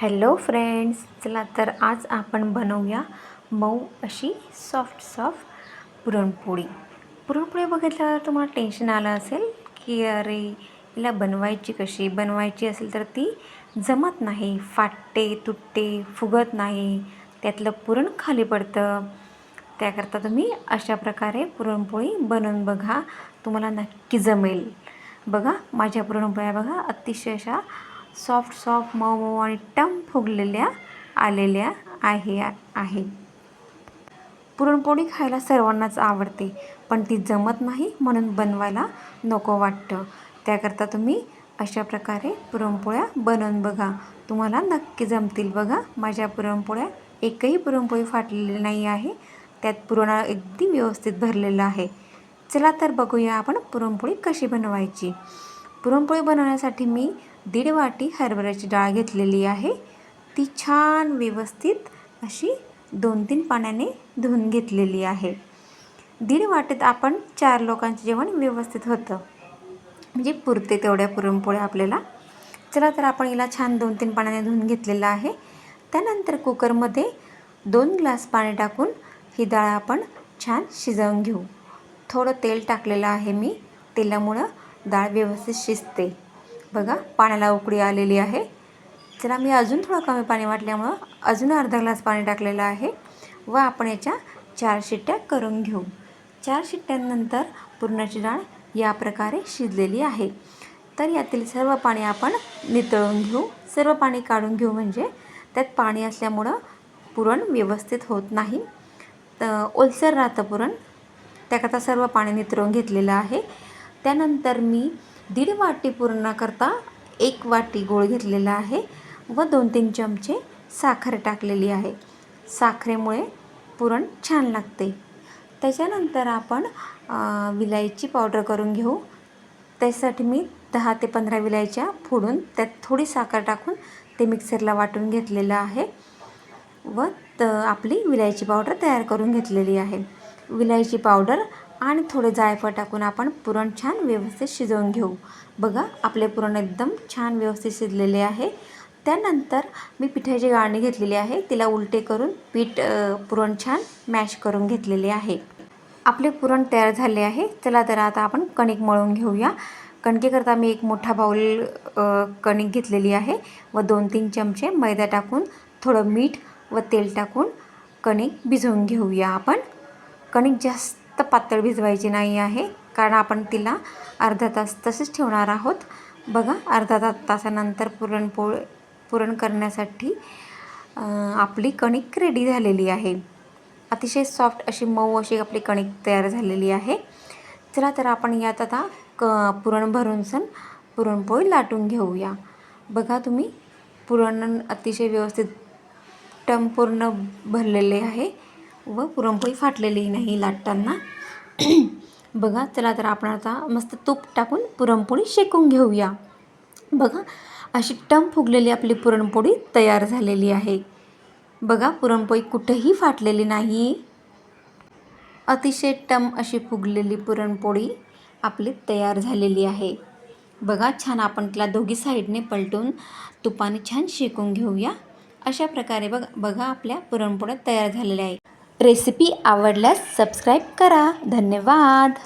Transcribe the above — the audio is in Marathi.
हॅलो फ्रेंड्स चला तर आज आपण बनवूया मऊ अशी सॉफ्ट सॉफ्ट पुरणपोळी. पुरणपोळी बघितल्यावर तुम्हाला टेन्शन आलं असेल की अरे हिला बनवायची कशी? बनवायची असेल तर ती जमत नाही फाटते तुटते फुगत नाही. त्यातलं पुरण खाली पडतं. त्याकरता तुम्ही अशा प्रकारे पुरणपोळी बनवून बघा. तुम्हाला नक्की जमेल. बघा माझ्या पुरणपोळ्या बघा अतिशय अशा सॉफ्ट सॉफ्ट मऊ मऊ आणि टम फुगलेल्या आलेल्या आहे आहे. पुरणपोळी खायला सर्वांनाच आवडते पण ती जमत नाही म्हणून बनवायला नको वाटतं. त्याकरता तुम्ही अशा प्रकारे पुरणपोळ्या बनवून बघा. तुम्हाला नक्की जमतील बघा. माझ्या पुरणपोळ्या एकही पुरणपोळी फाटलेली नाही आहे. त्यात पुरण अगदी व्यवस्थित भरलेलं आहे. चला तर बघूया आपण पुरणपोळी कशी बनवायची. पुरणपोळी बनवण्यासाठी मी दीड वाटी हरभऱ्याची डाळ घेतलेली आहे. ती छान व्यवस्थित अशी दोन तीन पाण्याने धुवून घेतलेली आहे. दीड वाटीत आपण चार लोकांचे जेवण व्यवस्थित होतं. म्हणजे पुरते तेवढ्या पुरणपोळ्या आपल्याला. चला तर आपण हिला छान दोन तीन पाण्याने धुवून घेतलेलं आहे. त्यानंतर कुकरमध्ये दोन ग्लास पाणी टाकून ही डाळ आपण छान शिजवून घेऊ. थोडं तेल टाकलेलं आहे मी. तेलामुळं डाळ व्यवस्थित शिजते. बघा पाण्याला उकळी आलेली आहे. त्याला मी अजून थोडं कमी पाणी वाटल्यामुळं अजून अर्धा ग्लास पाणी टाकलेलं आहे व आपण याच्या चार शिट्ट्या करून घेऊ. चार शिट्ट्यांनंतर पुरणाची डाळ या प्रकारे शिजलेली आहे. तर यातील सर्व पाणी आपण नितळून घेऊ. सर्व पाणी काढून घेऊ म्हणजे त्यात पाणी असल्यामुळं पुरण व्यवस्थित होत नाही. तर ओलसर राहतं पुरण त्याकरता सर्व पाणी नितळून घेतलेलं आहे. त्यानंतर मी दीड वाटी पुरणाकरता एक वाटी गोळ घेतलेला आहे व दोन तीन चमचे साखर टाकलेली आहे. साखरेमुळे पुरण छान लागते. त्याच्यानंतर आपण विलायची पावडर करून घेऊ. त्यासाठी मी दहा ते पंधरा विलायच्या फोडून त्यात थोडी साखर टाकून ते मिक्सरला वाटून घेतलेलं आहे व त आपली विलायची पावडर तयार करून घेतलेली आहे. विलायची पावडर आणि थोडे जायफळ टाकून आपण पुरण छान व्यवस्थित शिजवून घेऊ. बघा आपले पुरण एकदम छान व्यवस्थित शिजलेले आहे. त्यानंतर मी पिठाची गाळणी घेतलेली आहे. तिला उलटे करून पीठ पुरण छान मॅश करून घेतलेले आहे. आपले पुरण तयार झाले आहे. चला तर आता आपण कणिक मळून घेऊया. कणकेकरता मी एक मोठा बाऊल कणिक घेतलेली आहे व दोन तीन चमचे मैदा टाकून थोडं मीठ व तेल टाकून कणिक भिजवून घेऊया आपण. कणिक जास्त पातळ भिजवायची नाही आहे कारण आपण तिला अर्धा तास तसेच ठेवणार आहोत. बघा अर्धा तास तासानंतर पुरणपोळ पुरण करण्यासाठी आपली कणिक रेडी झालेली आहे. अतिशय सॉफ्ट अशी मऊ अशी आपली कणिक तयार झालेली आहे. चला तर आपण यात आता क पुरण भरून सण पुरणपोळी लाटून घेऊया. बघा तुम्ही पुरण अतिशय व्यवस्थित टम पूर्ण भरलेले आहे. व पुरणपोळी फाटलेली नाही लाटताना. बघा चला तर आपण आता मस्त तूप टाकून पुरणपोळी शेकून घेऊया. बघा अशी टम फुगलेली आपली पुरणपोळी तयार झालेली आहे. बघा पुरणपोळी कुठेही फाटलेली नाही. अतिशय टम अशी फुगलेली पुरणपोळी आपली तयार झालेली आहे. बघा छान आपण तिला दोघी साईडने पलटून तुपाने छान शेकून घेऊया. अशा प्रकारे बघ बघा आपल्या पुरणपोळ्या तयार झालेल्या आहे रेसिपी आवडल्यास सबस्क्राईब करा. धन्यवाद.